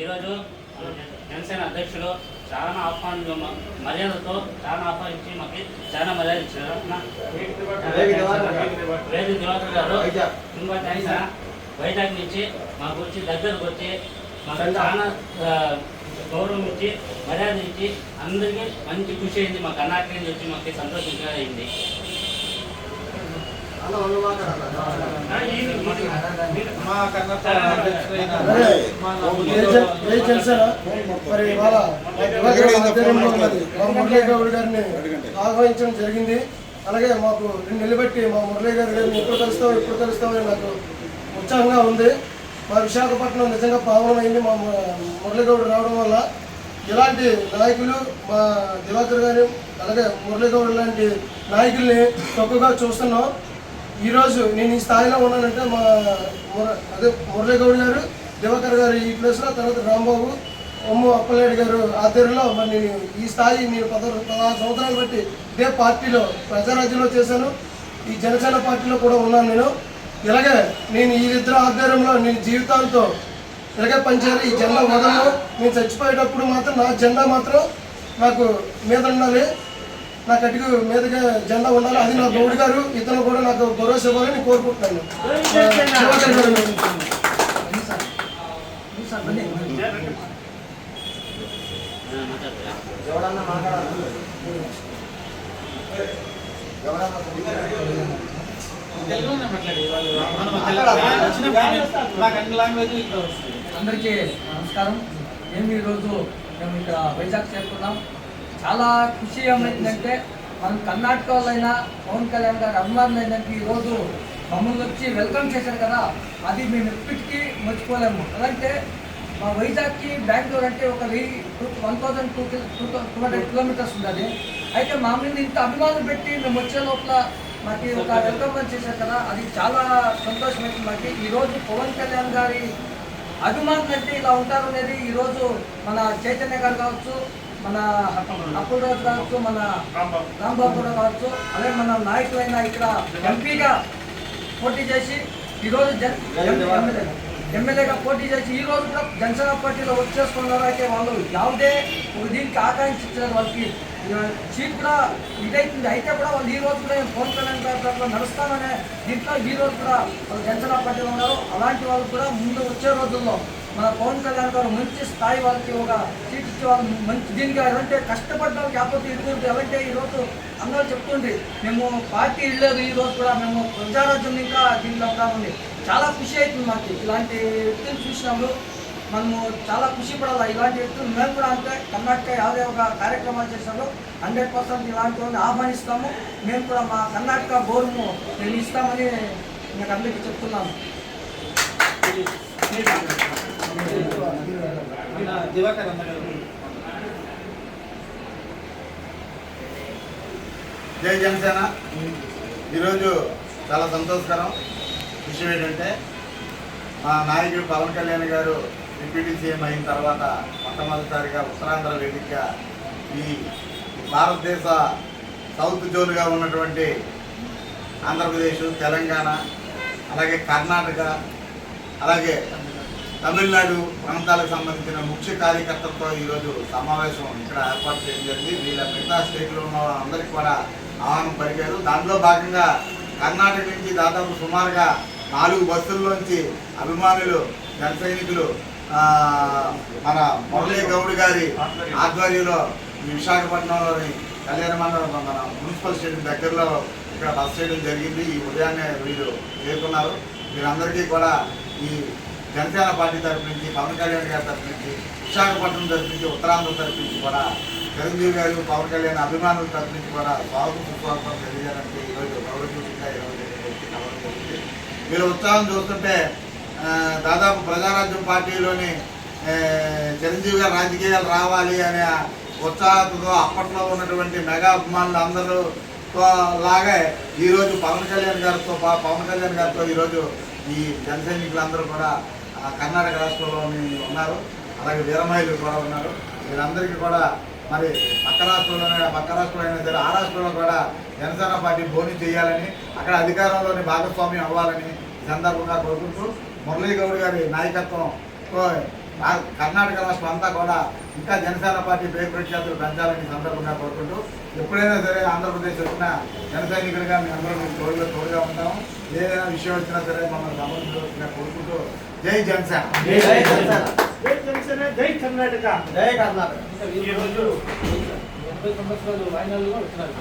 ఈరోజు జనసేన అధ్యక్షులు చాలా ఆహ్వానం మర్యాదతో చాలా ఆహ్వానించి మాకు చాలా మర్యాద ఇచ్చారు. వేది దివాకర్ గారు ತುಂಬ థ్యాంక్స్ వైజాగ్ నుంచి మాకు వచ్చి దగ్గరకు వచ్చి మాకు చాలా గౌరవం ఇచ్చి మర్యాద ఇచ్చి అందరికీ మంచి ఖుషి అయింది. మా కర్ణాటక నుంచి వచ్చి మాకు సంతోషంగా అయింది. మరి ఇవాళ దివాకర్ ఆధ్వర్యంలో ఉన్నది మా మురళీ గౌడ్ గారిని ఆహ్వానించడం జరిగింది. అలాగే మాకు రెండు నిలబెట్టి మా మురళీ గారి గారిని ఎప్పుడు కలుస్తాం ఎప్పుడు కలుస్తామని నాకు ఉత్సాహంగా ఉంది. మా విశాఖపట్నం నిజంగా పావనమైంది మా ము- మురళీ గౌడ్ రావడం వల్ల. ఇలాంటి నాయకులు మా దివాకర్ గారు అలాగే మురళీ గౌడ్ లాంటి నాయకుల్ని తక్కువగా చూస్తున్నాం. ఈరోజు నేను ఈ స్థాయిలో ఉన్నానంటే మా అదే మురళీగౌడ్ గారు దివాకర్ గారు ఈ ప్లేస్లో తర్వాత రాంబాబు అమ్ము అప్పలనాయుడు గారు ఆధ్వర్యంలో మరి నేను ఈ స్థాయి నేను పద పదహారు సంవత్సరాలు బట్టి ఇదే పార్టీలో ప్రజారాజ్యంలో చేశాను. ఈ జనసేన పార్టీలో కూడా ఉన్నాను నేను. ఇలాగే నేను ఈ ఇద్దరు ఆధ్వర్యంలో నేను జీవితాలతో ఇలాగే పనిచేయాలి. ఈ జెండా వదలను. నేను చచ్చిపోయేటప్పుడు మాత్రం నా జెండా మాత్రం నాకు మీద ఉండాలి. నాకు కట్టుకు మీదగా జెండా ఉండాలి. అది నా గౌడ్ గారు. ఇతను కూడా నాకు భరోసా ఇవ్వాలని కోరుకుంటున్నాను. లాంగ్వేజ్ అందరికీ నమస్కారం. మేము ఈరోజు మేము ఇక్కడ వైజాగ్ చేరుకున్నాం. చాలా ఖుషి ఏమైందంటే మనం కర్ణాటక వాళ్ళైనా పవన్ కళ్యాణ్ గారి అభిమానులు ఏంటంటే ఈరోజు మమ్మల్ని వచ్చి వెల్కమ్ చేశారు కదా అది మేము ఎప్పటికీ మర్చిపోలేము. అలాంటే మా వైజాగ్కి బెంగళూరు అంటే ఒక వెయ్యి one thousand two two two hundred kilometers ఉంటుంది అయితే మా మీద ఇంత అభిమానం పెట్టి మేము వచ్చే లోపల మాకు ఒక వెల్కమ్ చేశారు కదా అది చాలా సంతోషమైంది మాకు. ఈరోజు పవన్ కళ్యాణ్ గారి అభిమానులు అంటే ఇలా ఉంటారు అనేది ఈరోజు మన చైతన్య గారు కావచ్చు మన అప్పుల్ రాజు కావచ్చు మన రాంబాబు కూడా కావచ్చు అలాగే మన నాయకులైన ఇక్కడ ఎంపీగా పోటీ చేసి ఈరోజు జన్ ఎమ్మెల్యేగా ఎమ్మెల్యేగా పోటీ చేసి ఈ రోజు కూడా జనసేన పార్టీలో వచ్చేసుకున్నారు అయితే వాళ్ళు ಯಾವುದೇ ఒక దీనికి ఆకాంక్షించారు వాళ్ళకి సీట్ కూడా ఇదైతుంది అయితే కూడా వాళ్ళు ఈ రోజు కూడా నేను పవన్ కళ్యాణ్ గారి దాంట్లో నడుస్తాననే దీంట్లో ఈ రోజు కూడా వాళ్ళు జనసేన పార్టీలో ఉన్నారు అలాంటి వాళ్ళు కూడా ముందు వచ్చే రోజుల్లో మన పవన్ కళ్యాణ్ గారు మంచి స్థాయి వాళ్ళకి ఒక సీట్ ఇచ్చే వాళ్ళు మంచి దీనికి ఎలాంటి కష్టపడ్డ కాకపోతే ఇరుగుంటే ఎలాంటి ఈరోజు అందరూ చెప్తుండ్రి మేము పార్టీ ఇళ్ళలేదు ఈ రోజు కూడా మేము ప్రజారాజ్యం ఇంకా దీనిలో ఉంటామండి చాలా ఖుషి అవుతుంది మాకు. ఇలాంటి వ్యక్తులు చూసినప్పుడు మనము చాలా ఖుషి పడాలి? ఇలాంటి వ్యక్తులు మేము కూడా అంతే. కర్ణాటక యాదే ఒక కార్యక్రమాలు చేసినప్పుడు హండ్రెడ్ పర్సెంట్ ఇలాంటి వాళ్ళని ఆహ్వానిస్తాము. మేము కూడా మా కర్ణాటక గౌరవము మేము ఇస్తామని మీకు అందరికీ చెప్తున్నాము. దివాకర్ అన్న గారు జై జనసేన. ఈరోజు చాలా సంతోషకరం విషయం ఏంటంటే మా నాయకుడు పవన్ కళ్యాణ్ గారు డిప్యూటీ సీఎం అయిన తర్వాత మొట్టమొదటిసారిగా ఉత్తరాంధ్ర వేదికగా ఈ భారతదేశ సౌత్ జోన్గా ఉన్నటువంటి ఆంధ్రప్రదేశ్ తెలంగాణ అలాగే కర్ణాటక అలాగే తమిళనాడు ప్రాంతాలకు సంబంధించిన ముఖ్య కార్యకర్తలతో ఈరోజు సమావేశం ఇక్కడ ఏర్పాటు చేయడం జరిగింది. వీళ్ళ మిగతా స్టేట్లో ఉన్న వాళ్ళందరికీ కూడా ఆహ్వానం పలికారు. దానిలో భాగంగా కర్ణాటక నుంచి దాదాపు సుమారుగా నాలుగు బస్సుల్లోంచి అభిమానులు జన సైనికులు మన మురళీ గౌడ్ గారి ఆధ్వర్యంలో విశాఖపట్నంలోని కళ్యాణ మండలం మన మున్సిపల్ స్టేడియం దగ్గరలో ఇక్కడ బస్ చేయడం జరిగింది. ఈ ఉదయాన్నే వీళ్ళు చేరుకున్నారు. వీరందరికీ కూడా ఈ జనసేన పార్టీ తరపు నుంచి పవన్ కళ్యాణ్ గారి తరపు నుంచి విశాఖపట్నం తరపు నుంచి ఉత్తరాంధ్ర తరపు నుంచి కూడా చిరంజీవి గారు పవన్ కళ్యాణ్ అభిమానుల తరపు నుంచి కూడా స్వాగతం సుస్వాగతం తెలియజేయాలంటే ఈరోజు గౌరవపూర్తిగా ఈరోజు కలవడం జరిగింది. మీరు ఉత్సాహం చూస్తుంటే దాదాపు ప్రజారాజ్యం పార్టీలోని చిరంజీవి గారు రాజకీయాలు రావాలి అనే ఉత్సాహంతో అప్పట్లో ఉన్నటువంటి మెగా అభిమానులు అందరూ లాగే ఈరోజు పవన్ కళ్యాణ్ గారితో పవన్ కళ్యాణ్ గారితో ఈరోజు ఈ జన కూడా కర్ణాటక రాష్ట్రంలోని ఉన్నారు. అలాగే వీరమహిళలు కూడా ఉన్నారు. వీరందరికీ కూడా మరి పక్క రాష్ట్రంలోనే పక్క రాష్ట్రంలో అయినా సరే ఆ రాష్ట్రంలో కూడా జనసేన పార్టీ బోని చేయాలని అక్కడ అధికారంలోని భాగస్వామ్యం అవ్వాలని సందర్భంగా కోరుకుంటూ మురళీ గౌడ్ గారి నాయకత్వం కర్ణాటక రాష్ట్రం అంతా కూడా ఇంకా జనసేన పార్టీ పేరు ప్రఖ్యాతులు పెంచాలని సందర్భంగా కోరుకుంటూ ఎప్పుడైనా సరే ఆంధ్రప్రదేశ్ వచ్చిన జన సైనికులుగా మేము అందరూ మీకు తోడుగా తోడుగా ఉంటాము. ఏదైనా విషయం వచ్చినా సరే మమ్మల్ని సంబంధించిన కోరుకుంటూ జై జనసేన. జై కర్ణాటక. జై కర్ణాటక. ఈ రోజు డెబ్బై సంవత్సరాలు వాయినాలుగా వచ్చినారు.